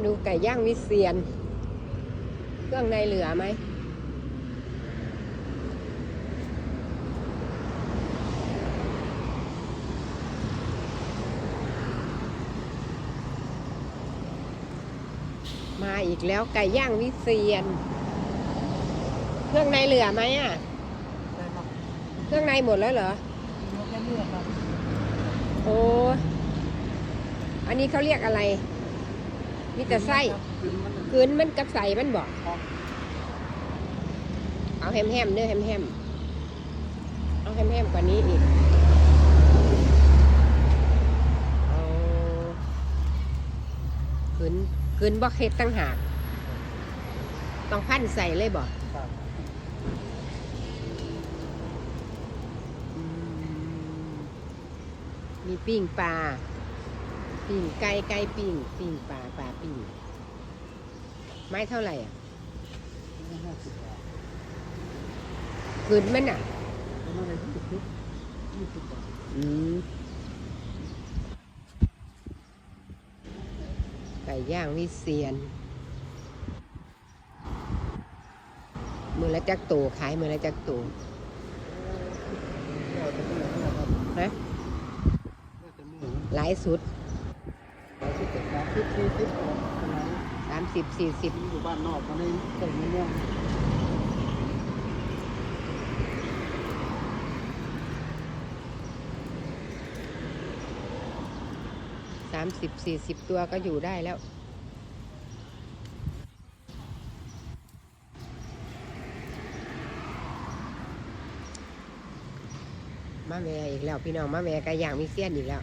มาดูไก่ย่างวิเซียน เครื่องในเหลือไหม มาอีกแล้วไก่ย่างวิเซียน เครื่องในเหลือไหมอะ เครื่องในหมดแล้วเหรอมีแลือดครับโอ้อันนี้เขาเรียกอะไร มีแต่ไส้คือมันคืนมันกับใส่มันบอกครับเอาแฮมแฮมๆเนื้อแฮมแฮมๆเอาแฮมแฮมๆกว่านี้อีกเอาคืนคืนบอกเฮ็ดตั้งหากต้องพันใส่เลยบอกครับมีปิ้งปลา ปิ้งไก่ไก่ปิ้งปิ้งปลาปลาปิ้งไม้เท่าไหร่อะนี่ห้าสิบบาทคืนมันอะอืมไก่ย่างวิเซียน มือละจักโตขายมือละจักตก็จะหลายสุด ร้อยสิบเจ็ดบาท สิบสี่สิบของขนาดสามสิบสี่สิบอยู่บ้านนอกมาในต้นมะม่วงสามสิบสี่สิบตัวก็อยู่ได้แล้วมาแม่อีกแล้วพี่น้องมาแม่ไก่ย่างวิเซียนอีกแล้ว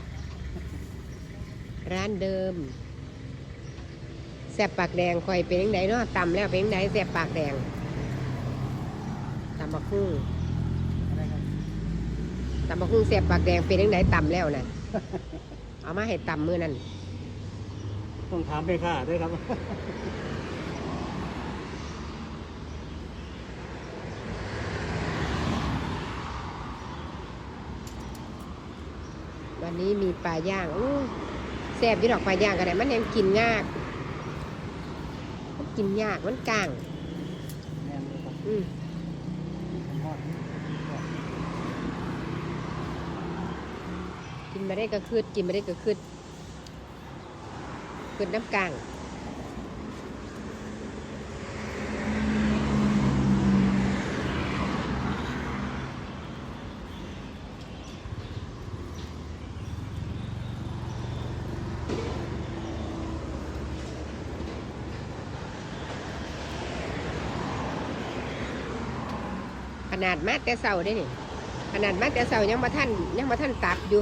ร้านเดิม แซ่บปากแดงคอยเป็นยังไงเนาะตำแล้วเป็นยังไงแซ่บปากแดงตำบักหุ่งอะไรครับตำบักหุ่งแซ่บปากแดงเป็นยังไงตำแล้วน่ะเอามาให้ตำมือนั่นต้องถามไปค่ะด้วยครับวันนี้มีปลาย่างอู้แซ่บยี่ดอกปลาย่างกันไหนมันยังกินยากมัน กินยากมันกลางแน่นเลยครับอืมผมทอดกินมาได้ก็คืดกินมาได้ก็คืดคืดน้ำกลาง ขนาดมาแต่เสาได้นี่ขนาดมาแต่เสายังมาท่านยังมาท่านตับอยู่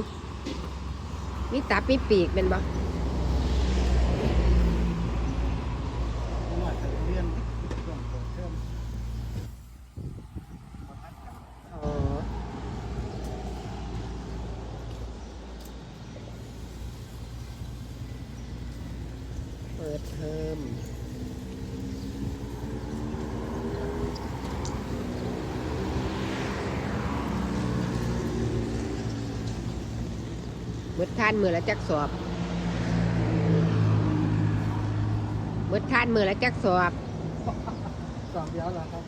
มีตับมีปีกเป็นบ่เปิดเทอม อ๋อเปิดเทอมเมื่อท่านมือละจักสอบเมื่อท่านมือละจักสอบสอบเดียวแล้วครับ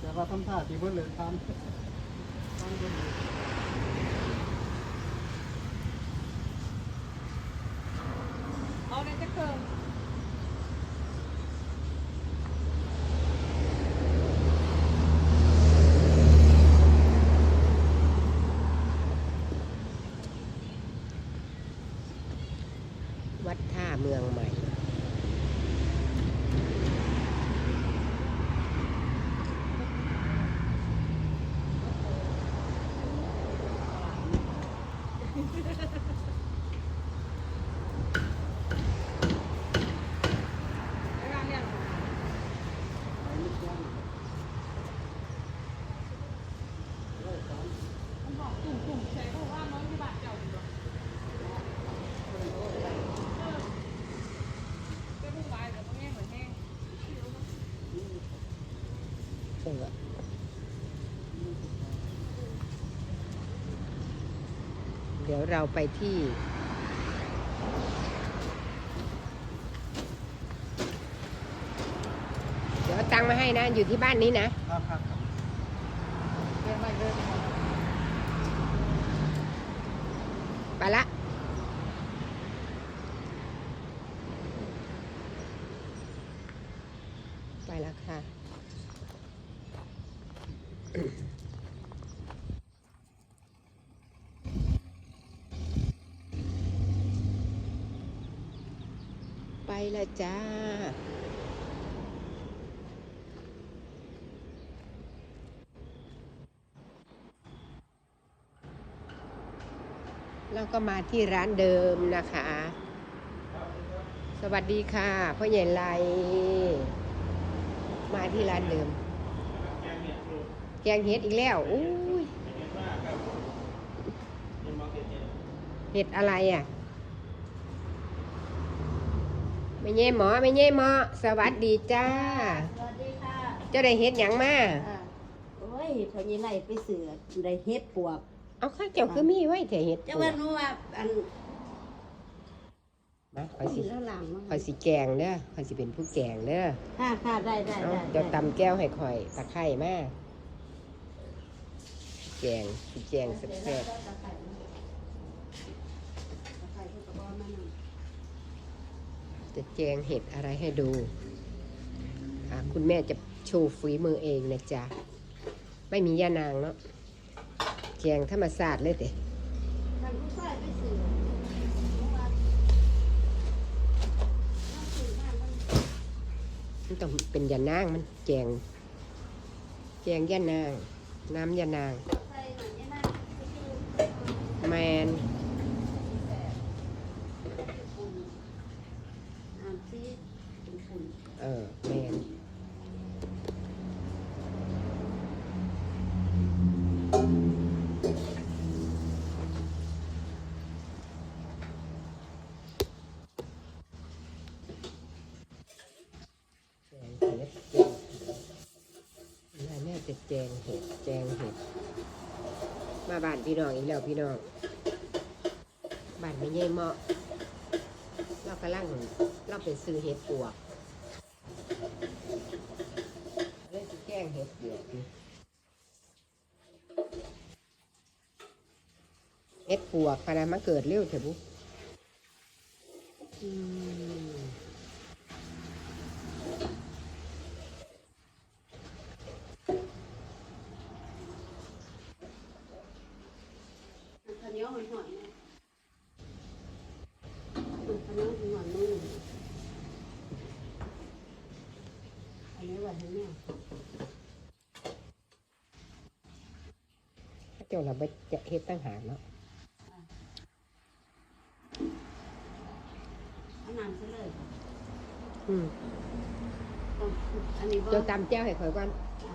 แต่ว่าทำท่าที่เพิ่นเลยทำทำเพิ่นเลยเอาในจะเกิง วัดท่าเมืองใหม่ ตัว เดี๋ยวเราไปที่ เดี๋ยวตังมาให้นะ อยู่ที่บ้านนี้นะ ครับครับไปละไปละค่ะ ไปละจ้า แล้วก็มาที่ร้านเดิมนะคะ สวัสดีค่ะพ่อใหญ่ไลมาที่ร้านเดิม แกงเห็ดอีกแล้วอุ้ยเห็ดอะไรอะ ไม่เย่หมอไม่เย่หมอสวัสดีจ้า สวัสดีค่ะเจ้าได้เห็ดหยังมาอ่าโอ้ยพอยี่ไรไปเสือได้เฮ็ดปวก เอาข้าเจ้าคือมีไว้แต่เห็ดเจ้าว่าหนูว่าอันมาคอยสิกินแล้วหลังมาคอยสิแกงเด้อคอยสิเป็นผู้แกงเด้อค่ะค่ะได้ได้เอาได้เดี๋ยวตำแก้วให้คอยตะไคร่มา แกงสิแกงแซ่บๆจะแจงเห็ดอะไรให้ดู คุณแม่จะโชว์ฝีมือเองนะจ๊ะ ไม่มีย่านางเนาะแกงธรรมศาสตร์เลยเด้ทางผู้ชายไปเสือหนูว่าน้ำสื่อมากมันต้องเป็นยานางมันแกงแกงย่านาง น้ำยานาง ใส่หน่อยเนี่ยนะไปกิน แมน ฝุ่นอ่านซิเป็นฝุ่น เออแมนแจงเห็ดแจงน่า แจงเห็ด แจงเห็ด มาบ้านพี่น้องอีกแล้วพี่น้อง บ้านไม่ใหญ่เหมาะ เรากำลังเราไปซื้อเห็ดปวกเล่นแกล้งเห็ดปวกอยู่เห็ดปวกพานามาเกิดเร็วเถอะบุ๊อืม อันข้าวเหนียวหอยหอยนะอันข้าวเหนียวหอยหอยนุ่มอันนี้ว่าให้แม่ ถ้า เจ้าเราไปจะเห็ดตั้งหากเนาะเอาน้ำซะเลยอืมต้องอันนี้บ่เจ้าตำแจ้วให้ข่อยก่อนอะ